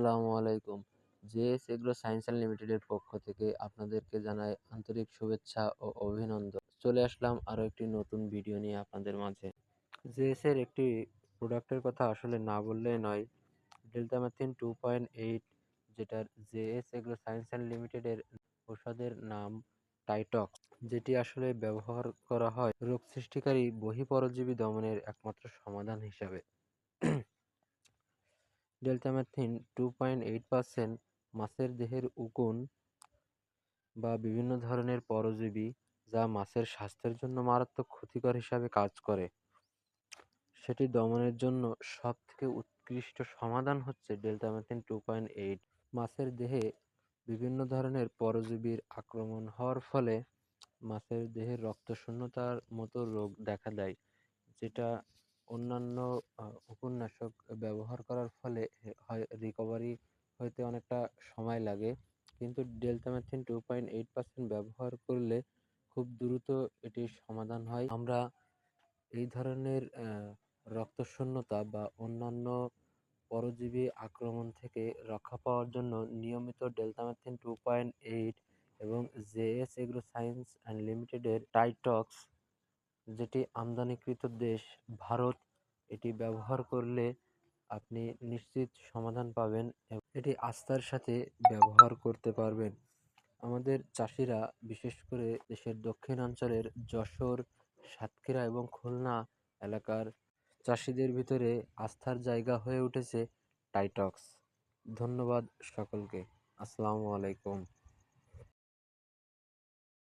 আসসালামু আলাইকুম। JS agro science লিমিটেডের পক্ষ থেকে আপনাদেরকে জানাই আন্তরিক শুভেচ্ছা ও অভিনন্দন। চলে আসলাম আরও একটি নতুন ভিডিও নিয়ে আপনাদের মাঝে। জেএস এর একটি প্রোডাক্টের কথা আসলে না বললেই নয়। ডেল্টামাথিন টু পয়েন্ট এইট, যেটার জেএস এগ্রো সায়েন্স লিমিটেডের ঔষধের নাম টাইটক, যেটি আসলে ব্যবহার করা হয় রোগ সৃষ্টিকারী বহিঃপরজীবী দমনের একমাত্র সমাধান হিসাবে। Deltamethrin two point eight percent মাছের দেহের উকুন বা বিভিন্ন ধরনের পরজীবী যা মাছের স্বাস্থ্যের জন্য মারাত্মক ক্ষতিকর হিসাবে কাজ করে। সেটি দমনের জন্য সব থেকে উৎকৃষ্ট সমাধান হচ্ছে ডেল্টাম্যাথিন টু পয়েন্ট এইট। মাছের দেহে বিভিন্ন ধরনের পরজীবীর আক্রমণ হওয়ার ফলে মাছের দেহের রক্তশূন্যতার মতো রোগ দেখা দেয়, যেটা অন্যান্য উপন্যাসক ব্যবহার করার ফলে হয় রিকভারি হইতে অনেকটা সময় লাগে। কিন্তু deltamethrin two point eight percent ব্যবহার করলে খুব দ্রুত এটির সমাধান হয়। আমরা এই ধরনের রক্তশূন্যতা বা অন্যান্য পরজীবী আক্রমণ থেকে রক্ষা পাওয়ার জন্য নিয়মিত ডেলটামেথিন টু পয়েন্ট এইট এবং জেএস এগ্রো সায়েন্স অ্যান্ড লিমিটেডের টাইটক্স, যেটি আমদানিকৃত দেশ ভারত এটি ব্যবহার করলে আপনি নিশ্চিত সমাধান পাবেন এটি আস্থার সাথে ব্যবহার করতে পারবেন। আমাদের চাষিরা, বিশেষ করে দেশের দক্ষিণাঞ্চলের যশোর, সাতক্ষীরা এবং খুলনা এলাকার চাষিদের ভিতরে আস্থার জায়গা হয়ে উঠেছে টাইটক্স। ধন্যবাদ সকলকে। আসসালামু আলাইকুম।